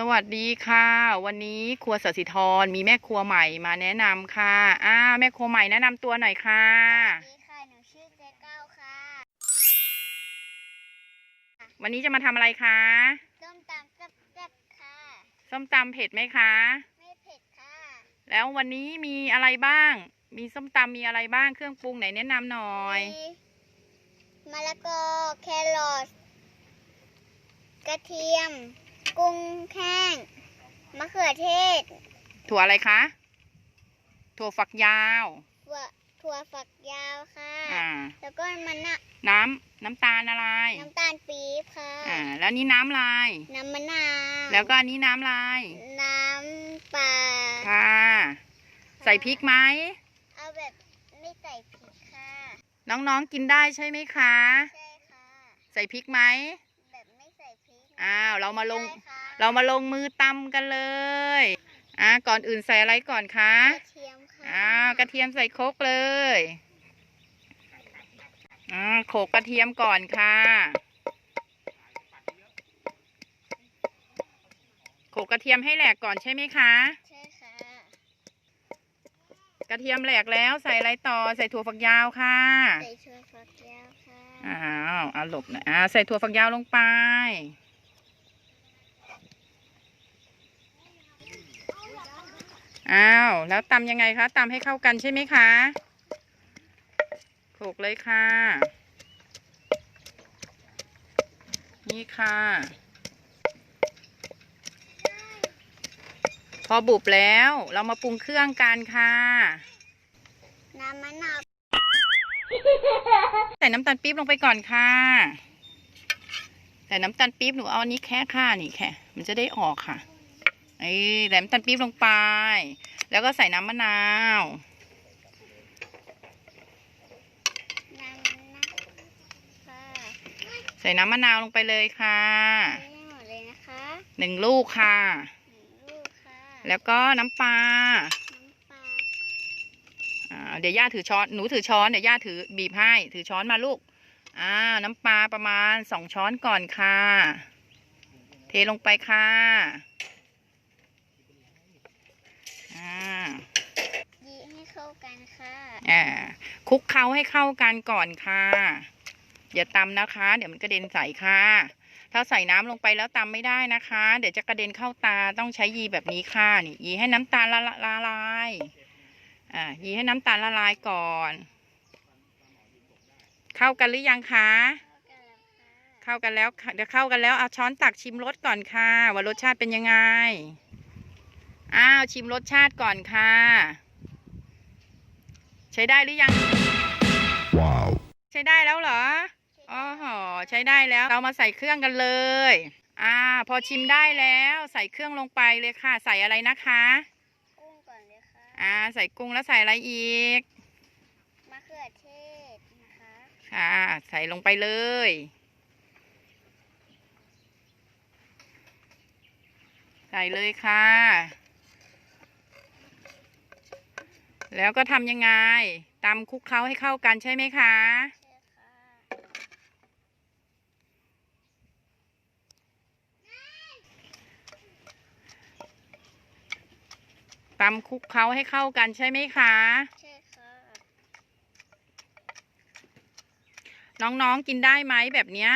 สวัสดีค่ะ วันนี้ครัวสศิธรมีแม่ครัวใหม่มาแนะนำค่ะอ้าแม่ครัวใหม่แนะนำตัวหน่อยค่ะ สวัสดีค่ะ หนูชื่อเจ๊เก้าค่ะ วันนี้จะมาทำอะไรคะส้มตำแซ่บๆค่ะ ส้มตำเผ็ดไหมคะ ไม่เผ็ดค่ะ แล้ววันนี้มีอะไรบ้าง มีส้มตำมีอะไรบ้างเครื่องปรุงไหนแนะนำหน่อย มีมะละกอ แครอท กระเทียม กุ้งแห้ง มะเขือเทศ ถั่วอะไรคะ ถั่วฝักยาว ถั่วถั่วฝักยาวค่ะ อ่า แล้วก็มันนะน้ำน้ำตาลอะไร น้ำตาลปี๊บค่ะ อ่า แล้วนี่น้ำอะไรน้ำมะนาวแล้วก็อันนี้น้ำอะไรน้ำปลาค่ะ ใส่พริกไหม เอาแบบไม่ใส่พริกค่ะ น้องๆกินได้ใช่ไหมคะ ใช่ค่ะ ใส่พริกไหมแบบไม่ใส่พริก อ้าวเรามาลงได้ค่ะเรามาลงมือตำกันเลยอ่าก่อนอื่นใส่อะไรก่อนคะกระเทียมค่ะอ้าวกระเทียมใส่โครกเลยอ่าโขลกกระเทียมก่อนค่ะ โขลกกระเทียมให้แหลกก่อนใช่ไหมคะ ใช่ค่ะ กระเทียมแหลกแล้วใส่อะไรต่อใส่ถั่วฝักยาวค่ะ ใส่ถั่วฝักยาวค่ะ อ้าวเอาหลบหนะอ่าใส่ถั่วฝักยาวลงไป อ้าวแล้วตำยังไงคะตำให้เข้ากันใช่ไหมคะโขลกเลยค่ะ นี่ค่ะ พอบุบแล้วเรามาปรุงเครื่องกันค่ะ น้ำมะนาวใส่น้ำตาลปี๊บลงไปก่อนค่ะ ใส่น้ำตาลปี๊บหนูเอาอันนี้แค่ค่ะนี่แค่มันจะได้ออกค่ะ ไอ้ใส่น้ำตาลปี๊บลงไป แล้วก็ใส่น้ำมะนาวน้ำมะนาวค่ะใส่น้ำมะนาวลงไปเลยค่ะไม่หมดเลยนะคะหนึ่งลูกค่ะหนึ่งลูกค่ะ แล้วก็น้ำปลาน้ำปลาอ่าเดี๋ยวย่าถือช้อน หนูถือช้อน เดี๋ยวย่าถือบีบให้ ถือช้อนมาลูก อ่า น้ำปลาประมาณสองช้อนก่อนค่ะ เทลงไปค่ะ อ่า ยีให้เข้า กันค่ะอ่าคลุกเคล้าให้เข้ากันก่อนค่ะ อย่าตำนะคะ เดี๋ยวมันกระเด็นใส่ค่ะ ถ้าใส่น้ำลงไปแล้วตำไม่ได้นะคะ เดี๋ยวจะกระเด็นเข้าตาต้องใช้ยีแบบนี้ค่ะนี่ยีให้น้ำตาลละละละลายอ่ายีให้น้ำตาลละลายก่อน เข้ากันหรือยังคะเข้ากันแล้วค่ะเข้ากันแล้วค่ะเดี๋ยวเข้ากันแล้วเอาช้อนตักชิมรสก่อนค่ะ ว่ารสชาติเป็นยังไงอ้าวชิมรสชาติก่อนค่ะ ใช้ได้หรือยัง Wow. ใช้ได้แล้วเหรออ๋อหอใช้ได้แล้ว เรามาใส่เครื่องกันเลย อ่า พอชิมได้แล้วใส่เครื่องลงไปเลยค่ะ ใส่อะไรนะคะ กุ้งก่อนเลยค่ะ อ่า ใส่กุ้งแล้วใส่อะไรอีก มะเขือเทศนะคะ ค่ะ ใส่ลงไปเลย ใส่เลยค่ะ แล้วก็ทำยังไงตำคลุกเคล้าให้เข้ากันใช่ไหมคะใช่ค่ะตำคลุกเคล้าให้เข้ากันใช่ไหมคะ ใช่ค่ะ น้องๆกินได้ไหมแบบเนี้ย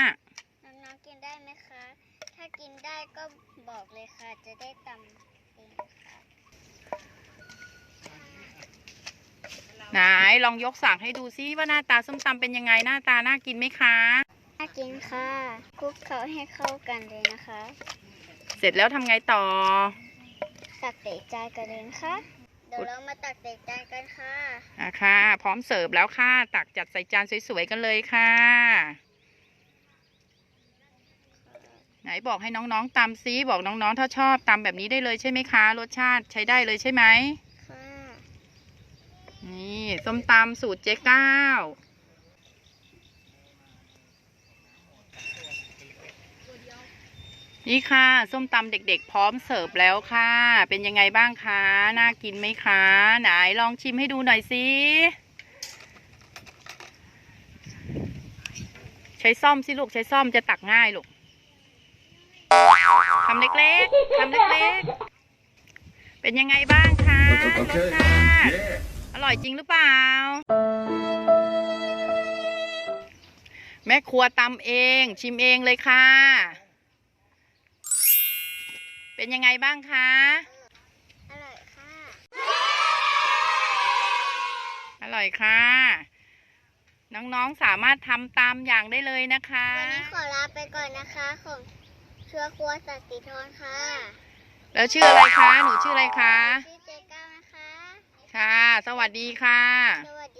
น้องๆกินได้ไหมคะ ถ้ากินได้ก็บอกเลยค่ะ จะได้ตำเองค่ะ ไหนลองยกสั่งให้ดูซิว่าหน้าตาส้มตำเป็นยังไงหน้าตาน่ากินไหมคะ น่ากินค่ะคลุกเขาให้เข้ากันเลยนะคะ เสร็จแล้วทำไงต่อ ตักใส่จานกันเลยนะคะเดี๋ยวเรามาตักใส่จานกันค่ะอะค่ะ พร้อมเสิร์ฟแล้วค่ะ ตักจัดใส่จานสวยๆกันเลยค่ะ ไหนบอกให้น้องๆตำซิบอกน้องๆ ถ้าชอบตำแบบนี้ได้เลยใช่ไหมคะ รสชาติใช้ได้เลยใช่ไหมค่ะ นี่ส้มตำสูตรเจ๊ก้าวนี่ค่ะ ส้มตำเด็กๆ พร้อมเสิร์ฟแล้วค่ะ เป็นยังไงบ้างคะน่ากินไหมคะไหนลองชิมให้ดูหน่อยสิใช้ซ่อมสิลูกใช้ซ่อมจะตักง่ายลูกคำเล็กๆคำเล็กๆ เป็นยังไงบ้างคะ รส Okay. ชาติ Yeah. อร่อยจริงหรือเปล่า แม่ครัวตำเอง ชิมเองเลยค่ะ เป็นยังไงบ้างคะ อร่อยค่ะ อร่อยค่ะ น้องๆสามารถทำตามอย่างได้เลยนะคะ วันนี้ขอลาไปก่อนนะคะของเชื้อครัวสัตย์สีทอนค่ะ แล้วชื่ออะไรคะ หนูชื่ออะไรคะชื่อเจเก้านะคะ ค่ะ สวัสดีค่ะ สวัสดี